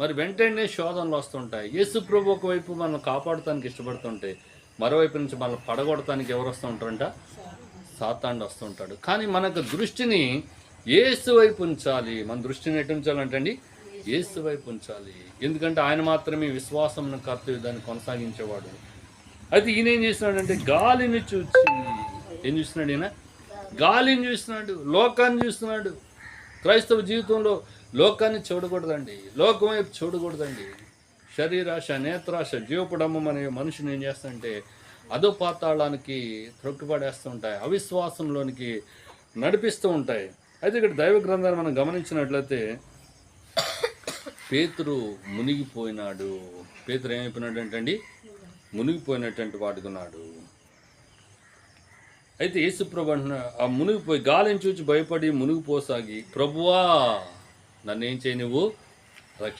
మరి వెంటనే శోధనలు వస్తుంటాయి. యేసు ప్రభు ఒకవైపు మనం కాపాడటానికి ఇష్టపడుతుంటే మరోవైపు నుంచి మనం పడగొడటానికి ఎవరు వస్తూ ఉంటారంట? సాతాండు వస్తుంటాడు కానీ మనకు దృష్టిని ఏసు వైపు ఉంచాలి. మన దృష్టిని ఎటు ఉంచాలంటే అండి? ఏసు వైపు ఉంచాలి. ఎందుకంటే ఆయన మాత్రమే విశ్వాసం కర్తవ్యాన్ని కొనసాగించేవాడు. అయితే ఈయన ఏం చేస్తున్నాడంటే గాలిని చూచి. ఏం చూస్తున్నాడు ఈయన? గాలిని చూస్తున్నాడు లోకాన్ని చూస్తున్నాడు. క్రైస్తవ జీవితంలో లోకాన్ని చూడకూడదండి. లోకం వైపు చూడకూడదండి. శరీరాశ నేత్రాశ జీవపడమ్మం అనే మనుషుని ఏం చేస్తుంటే అదో పాతాళానికి ఉంటాయి అవిశ్వాసంలోనికి నడిపిస్తూ ఉంటాయి. అయితే ఇక్కడ దైవ గ్రంథాన్ని మనం గమనించినట్లయితే పేతురు మునిగిపోయినాడు. పేతురు ఏమైపోయినాడు అండి మునిగిపోయినటువంటి వాడుకున్నాడు అయితే యేసుప్రభు అంటున్నాడు ఆ మునిగిపోయి గాలిని చూచి భయపడి మునిగిపోసాగి ప్రభువా నన్ను ఏం చేయి నువ్వు